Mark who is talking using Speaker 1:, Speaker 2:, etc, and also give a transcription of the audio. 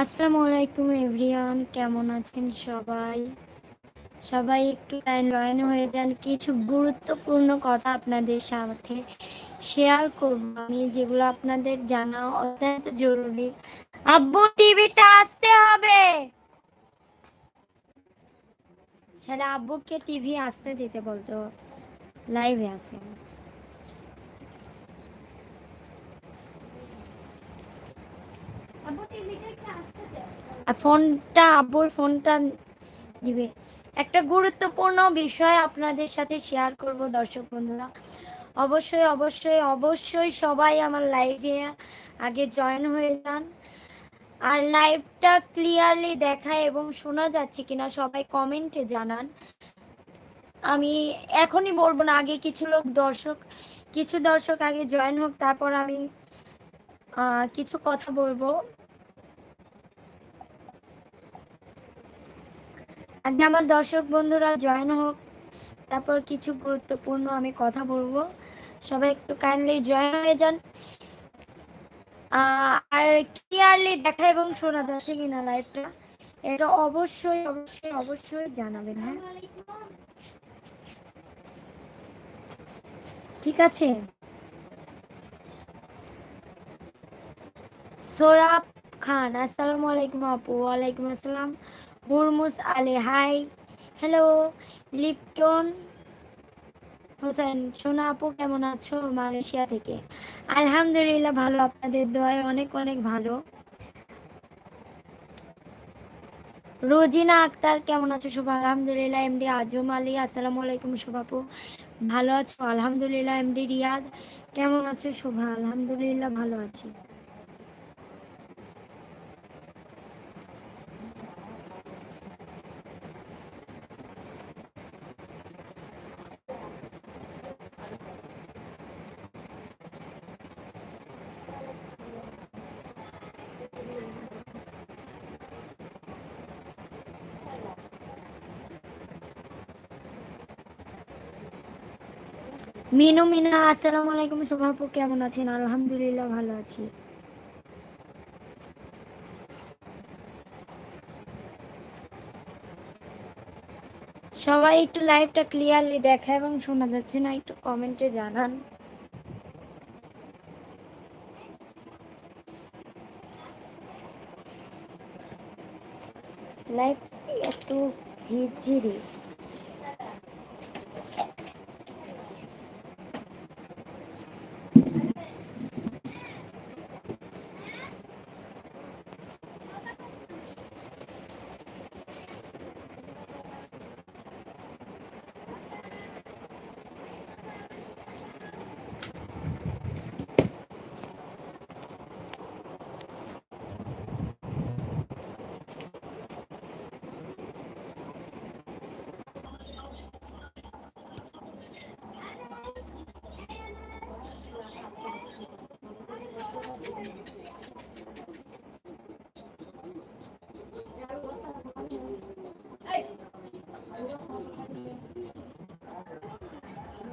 Speaker 1: আসসালামু আলাইকুম এভরিওয়ান, কেমন আছেন সবাই? সবাই একটু জয়েন হয়ে যান। কিছু গুরুত্বপূর্ণ কথা আপনাদের সাথে শেয়ার করব আমি, যেগুলো আপনাদের জানা অত্যন্ত জরুরি। আব্বু, টিভিটা আসতে হবে! সেটা আব্বুকে টিভি আসতে দিতে বলতো লাইভে আসে আর ফোনটা আব্বুর ফোনটা দিবে। একটা গুরুত্বপূর্ণ বিষয় আপনাদের সাথে শেয়ার করব, দর্শক বন্ধুরা। অবশ্যই অবশ্যই অবশ্যই সবাই আমার লাইভে আগে জয়েন হয়ে যান। আর লাইভটা ক্লিয়ারলি দেখায় এবং শোনা যাচ্ছে কিনা সবাই কমেন্টে জানান। আমি এখনই বলব না, আগে কিছু লোক দর্শক, কিছু দর্শক আগে জয়েন হোক, তারপর আমি কিছু কথা বলব। আগে আমার দর্শক বন্ধুরা জয়েন হোক, তারপর কিছু গুরুত্বপূর্ণ আমি কথা বলব। সবাই একটু কাইন্ডলি জয়েন হয়ে যান। আর ক্লিয়ারলি দেখা এবং শোনা যাচ্ছে কিনা লাইভটা এটা অবশ্যই অবশ্যই অবশ্যই জানাবেন হ্যাঁ। ঠিক আছে? সোরাব খান, আসসালামু আলাইকুম আপু, ওয়ালাইকুম আসসালাম। হুরমুস আলী হাই হ্যালো লিপটন হোসেন সোনা আপু, কেমন আছো মালয়েশিয়া থেকে? আলহামদুলিল্লাহ, ভালো। আপনাদের দোয়ায় অনেক অনেক ভালো। রোজিনা আক্তার, কেমন আছো শুভ? আলহামদুলিল্লাহ এমডি আজম আলী, আসসালামু আলাইকুম শুভাপু ভালো আছো? আলহামদুলিল্লাহ এমডি রিয়াদ। কেমন আছো শুভা? আলহামদুলিল্লাহ, ভালো আছি। মিনু, মিনা, আসসালামু আলাইকুম শোভাপু কেমন আছেন? আলহামদুলিল্লাহ ভালো আছি। সবাই একটু লাইভটা ক্লিয়ারলি দেখা এবং শোনা যাচ্ছে না, একটু কমেন্টে জানান। লাইভ এত ঝিরঝিরি।